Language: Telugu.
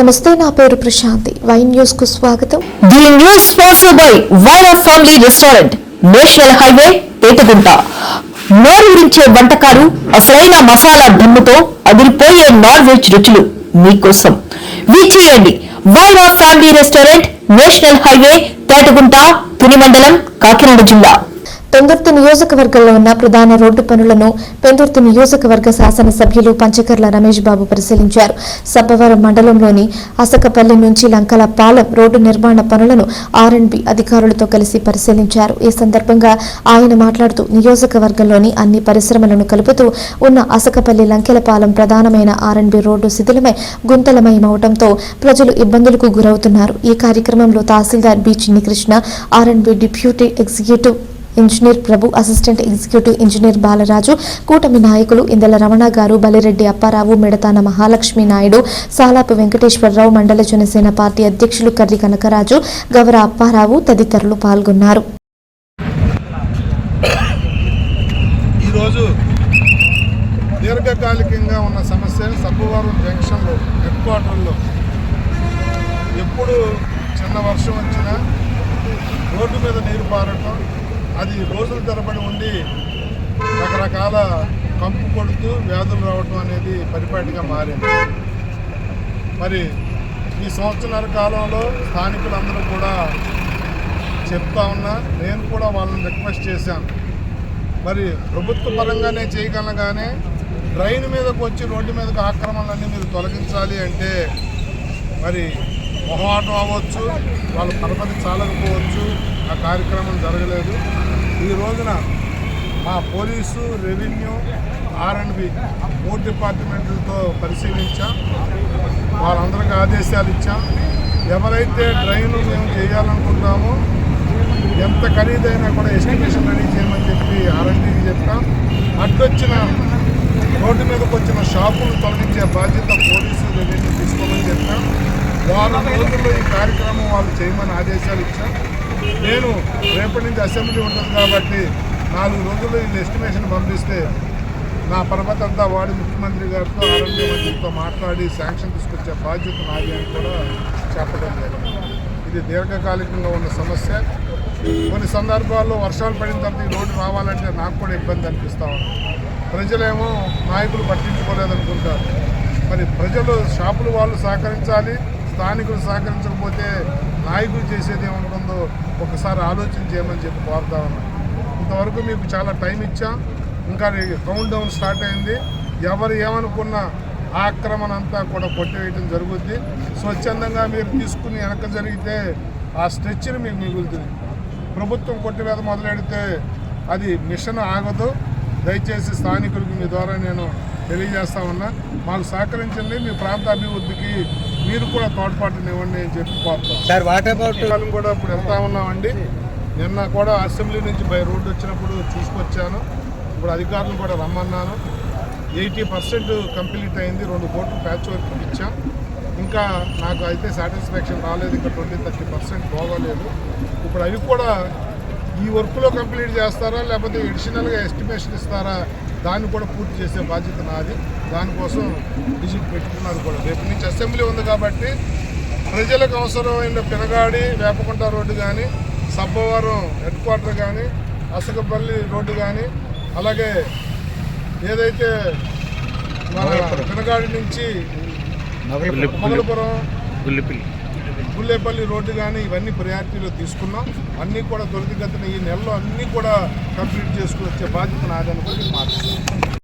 నమస్తే నా పేరు ప్రశాంతి. వైన్ న్యూస్కు స్వాగతం. The news sponsor by of family restaurant national highway Etagunta నోరూరించే వంటకాలు అసలైన మసాలా దమ్ముతో అదిరిపోయే నాన్ వెజ్ రుచులు మీకోసం. విచ్చేయండి of family restaurant national highway Tetagunta Tuni మండలం కాకినాడ జిల్లా. పెందుర్తి నియోజకవర్గంలో ఉన్న ప్రధాన రోడ్డు పనులను పెందుర్తి నియోజకవర్గ శాసనసభ్యులు పంచకర్ల రమేష్ బాబు పరిశీలించారు. సబ్బవరం మండలంలోని అసకపల్లి నుంచి లంకల పాలెం రోడ్డు నిర్మాణ పనులను ఆర్ఎండ్బి అధికారులతో కలిసి పరిశీలించారు. ఈ సందర్భంగా ఆయన మాట్లాడుతూ నియోజకవర్గంలోని అన్ని పరిశ్రమలను కలుపుతూ ఉన్న అసకపల్లి లంకెలపాలెం ప్రధానమైన ఆర్ఎండ్బి రోడ్డు శిథిలమై గుంతలమయమవడంతో ప్రజలు ఇబ్బందులకు గురవుతున్నారు. ఈ కార్యక్రమంలో tahsildar B Chinnikrishna R and B deputy executive engineer Prabhu assistant executive engineer Balaraju కూటమి నాయకులు ఇందల రమణ గారు బలిరెడ్డి అప్పారావు మిడతాన మహాలక్ష్మి నాయుడు సాలాపు వెంకటేశ్వరరావు మండల జనసేన పార్టీ అధ్యక్షులు కర్రి కనకరాజు గవర అప్పారావు తదితరులు పాల్గొన్నారు. ఈరోజు దీర్ఘకాలికంగా ఉన్న సమస్య సబ్బువారం జంక్షన్లో హెడ్ క్వార్టర్లో. ఎప్పుడు చిన్న వర్షం వచ్చినా రోడ్డు మీద నీరు పారటం అది రోజుల తరబడి ఉండి రకరకాల కంపు కొడుతూ వ్యాధులు రావటం అనేది పరిపాటిగా మారింది. మరి ఈ సంవత్సరాల కాలంలో స్థానికులందరూ కూడా చెప్తా ఉన్నా నేను కూడా వాళ్ళని రిక్వెస్ట్ చేశాను. మరి ప్రభుత్వ పరంగానే చేయగలగానే కానీ డ్రైన్ మీదకు వచ్చి రోడ్డు మీదకు ఆక్రమణలన్నీ మీరు తొలగించాలి అంటే మరి మొహమాటం అవ్వచ్చు వాళ్ళ పరపతి చాలకపోవచ్చు కార్యక్రమం జరగలేదు. ఈ రోజున మా పోలీసు రెవెన్యూ ఆర్ఎండ్బి మూడు డిపార్ట్మెంట్లతో పరిశీలించాం. వాళ్ళందరికీ ఆదేశాలు ఇచ్చాం. ఎవరైతే డ్రైన్ మేము చేయాలనుకుంటామో ఎంత ఖరీదైనా కూడా ఎస్టిమేషన్ రెడీ చేయమని చెప్పి ఆర్ఎండ్కి చెప్పాం. అడ్డొచ్చిన రోడ్డు మీదకి వచ్చిన షాపులు తొలగించే బాధ్యత పోలీసు రెవెన్యూ తీసుకోమని చెప్పాం. వారం రోజుల్లో ఈ కార్యక్రమం వాళ్ళు చేయమని ఆదేశాలు ఇచ్చాం. నేను రేపటి నుంచి అసెంబ్లీ ఉంటుంది కాబట్టి నాలుగు రోజుల్లో ఈ ఎస్టిమేషన్ పంపిస్తే నా పరపతి అంతా వాడి ముఖ్యమంత్రి గారితో ఆరోగ్య మంత్రితో మాట్లాడి శాంక్షన్ తీసుకొచ్చే బాధ్యత నాది అని కూడా చెప్పడం జరిగింది. ఇది దీర్ఘకాలికంగా ఉన్న సమస్య. కొన్ని సందర్భాల్లో వర్షాలు పడిన తర్వాత ఈ రోడ్డు రావాలంటే నాకు కూడా ఇబ్బంది అనిపిస్తూ ఉంది. ప్రజలేమో నాయకులు పట్టించుకోలేదనుకుంటారు. మరి ప్రజలు షాపులు వాళ్ళు సహకరించాలి. స్థానికులు సహకరించకపోతే నాయకులు చేసేది ఏముంటుందో ఒకసారి ఆలోచన చేయమని చెప్పి కోరుతా ఉన్నాను ఇంతవరకు మీకు చాలా టైం ఇచ్చాం. ఇంకా కౌంట్ డౌన్ స్టార్ట్ అయింది. ఎవరు ఏమనుకున్నా ఆక్రమణ అంతా కూడా కొట్టివేయటం జరుగుద్ది. స్వచ్ఛందంగా మీరు తీసుకుని వెనక జరిగితే ఆ స్ట్రెచ్ని మీకు మిగులుతుంది. ప్రభుత్వం కొట్టివేత మొదలెడితే అది మిషన్ ఆగదు. దయచేసి స్థానికులకు మీ ద్వారా నేను తెలియజేస్తా ఉన్నా. మాకు సహకరించండి. మీ ప్రాంత అభివృద్ధికి మీరు కూడా తోడ్పాటునివ్వండి అని చెప్పి సార్ వాట్ అబౌట్ కూడా ఇప్పుడు వెళ్తా ఉన్నామండి. నిన్న కూడా అసెంబ్లీ నుంచి బై రోడ్డు వచ్చినప్పుడు చూసుకొచ్చాను ఇప్పుడు అధికారులను కూడా రమ్మన్నాను. ఎయిటీ పర్సెంట్ కంప్లీట్ అయింది. రెండు కోట్లు ప్యాచ్ వర్క్ ఇచ్చాం. ఇంకా నాకు అయితే సాటిస్ఫాక్షన్ రాలేదు. ఇంకా ట్వంటీ థర్టీ పర్సెంట్ పోగలేదు ఇప్పుడు అవి కూడా ఈ వర్క్లో కంప్లీట్ చేస్తారా? లేకపోతే ఎడిషనల్గా ఎస్టిమేషన్ ఇస్తారా? దాన్ని కూడా పూర్తి చేసే బాధ్యత నాది. దానికోసం విజిట్ పెట్టుకున్నారు కూడా. రేపు నుంచి అసెంబ్లీ ఉంది కాబట్టి ప్రజలకు అవసరమైన పినగాడి వేపకుంట రోడ్డు కానీ సబ్బవరం హెడ్ క్వార్టర్ కానీ అసకపల్లి రోడ్డు కానీ అలాగే ఏదైతే మన పినగాడి నుంచి మొగలపురం గుల్లేపల్లి రోడ్డు కానీ ఇవన్నీ ప్రయారిటీలో తీసుకున్నాం. అన్నీ కూడా త్వరితగతిన ఈ నెలలో అన్నీ కూడా కంప్లీట్ చేసుకుని వచ్చే బాధ్యత నాదనుకుని మాట్లాడుతున్నాం